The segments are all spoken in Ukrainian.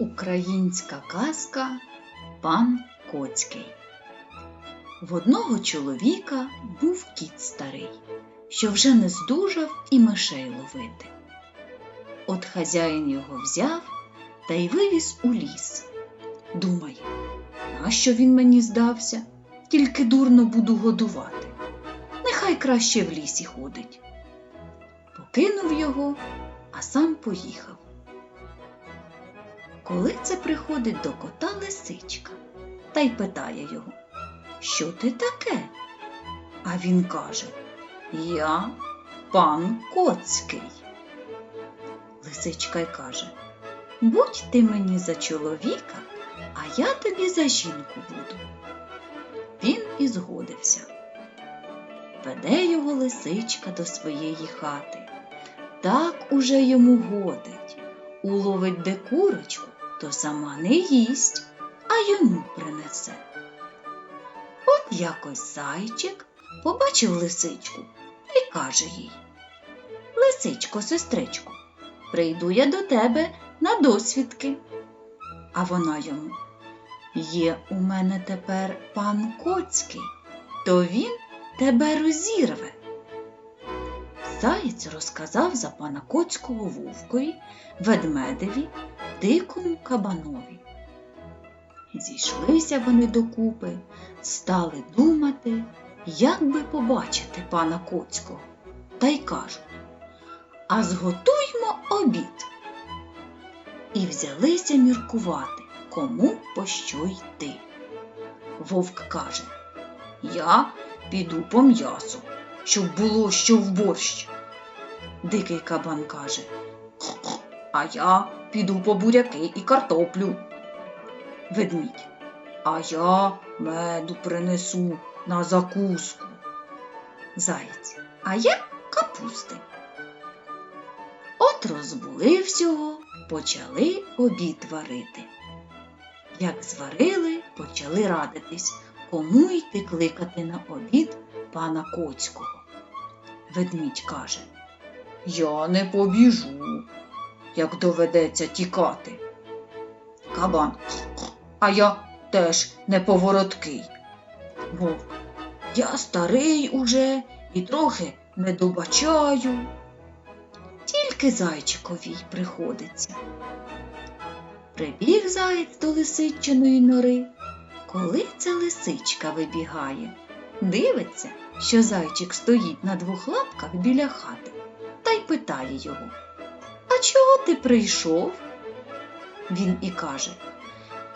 Українська казка Пан Коцький. В одного чоловіка був кіт старий, що вже не здужав і мишей ловити. От хазяїн його взяв та й вивіз у ліс. Думає, нащо він мені здався? Тільки дурно буду годувати. Нехай краще в лісі ходить. Покинув його, а сам поїхав. Коли це приходить до кота лисичка та й питає його, що ти таке? А він каже, Я пан Коцький. Лисичка й каже, будь ти мені за чоловіка, а я тобі за жінку буду. Він і згодився. Веде його лисичка до своєї хати. Так уже йому годить. Уловить де курочку, то сама не їсть, а йому принесе. От якось зайчик побачив лисичку і каже їй Лисичко, сестричко, прийду я до тебе на досвідки. А вона йому Є у мене тепер пан Коцький, то він тебе розірве. Заєць розказав за пана Коцького вовкові, ведмедеві, дикому кабанові. Зійшлися вони докупи, стали думати, як би побачити пана Коцького, та й кажуть А зготуймо обід. І взялися міркувати, кому по що йти. Вовк каже Я піду по м'ясу, щоб було що в борщ. Дикий кабан каже А я піду по буряки і картоплю. Ведмідь. А я меду принесу на закуску. Заєць. А я капусти. От розбули всього, почали обід варити. Як зварили, почали радитись, кому йти кликати на обід пана Коцького. Ведмідь каже Я не побіжу, як доведеться тікати. Кабан. А я теж неповороткий. Вовк. Я старий уже і трохи не добачаю. Тільки зайчикові й приходиться. Прибіг заєць до лисичиної нори. Коли ця лисичка вибігає, дивиться, що зайчик стоїть на двох лапках біля хати, та й питає його А чого ти прийшов? Він і каже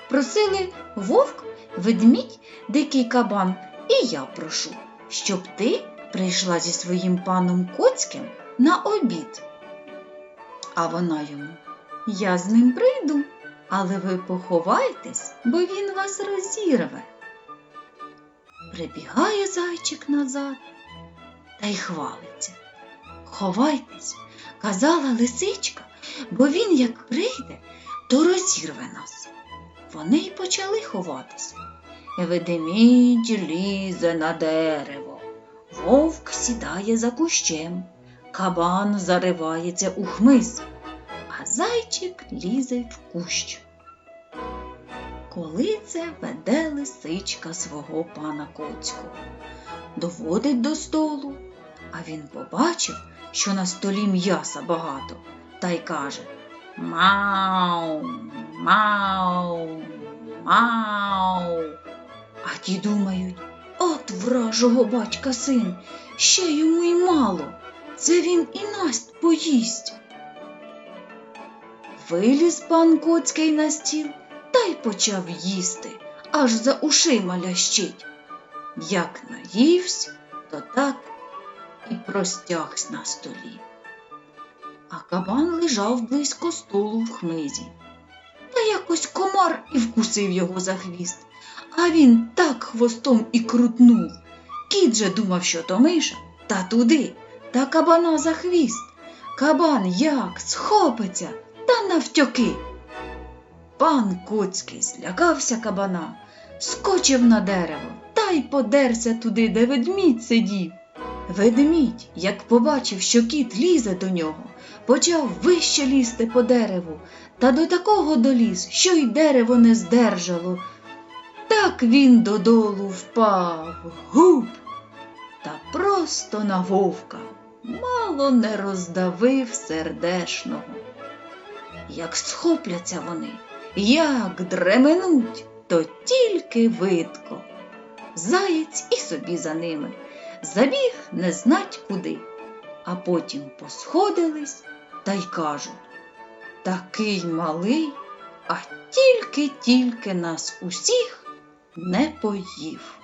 Просили вовк, ведмідь, дикий кабан, і я прошу, щоб ти прийшла зі своїм паном Коцьким на обід. А вона йому Я з ним прийду, але ви поховайтесь, бо він вас розірве. Прибігає зайчик назад та й хвалиться. Ховайтесь, казала лисичка, бо він, як прийде, то розірве нас. Вони й почали ховатися. Ведемідь лізе на дерево, вовк сідає за кущем, кабан заривається у хмиз, а зайчик лізе в кущ. Коли це веде лисичка свого пана Коцького, доводить до столу, а він побачив, що на столі м'яса багато, та й каже Мау, мау, мау. А ті думають, от вражого батька син, ще йому й мало. Це він і Насть поїсть. Виліз пан Коцький на стіл та й почав їсти, аж за ушима лящить. Як наївсь, то так і простягсь на столі. А кабан лежав близько столу в хмизі. Та якось комар і вкусив його за хвіст, а він так хвостом і крутнув. Кіт же думав, що то миша, та туди, та кабана за хвіст. Кабан як схопиться та навтьоки. Пан Коцький злякався кабана, скочив на дерево та й подерся туди, де ведмідь сидів. Ведмідь, як побачив, що кіт лізе до нього, почав вище лізти по дереву, та до такого доліз, що й дерево не здержало. Так він додолу впав, гуп, та просто на вовка, мало не роздавив сердешного. Як схопляться вони, як дременуть, то тільки видко. Заєць і собі за ними забіг не знать куди, а потім посходились та й кажуть такий малий, а тільки-тільки нас усіх не поїв.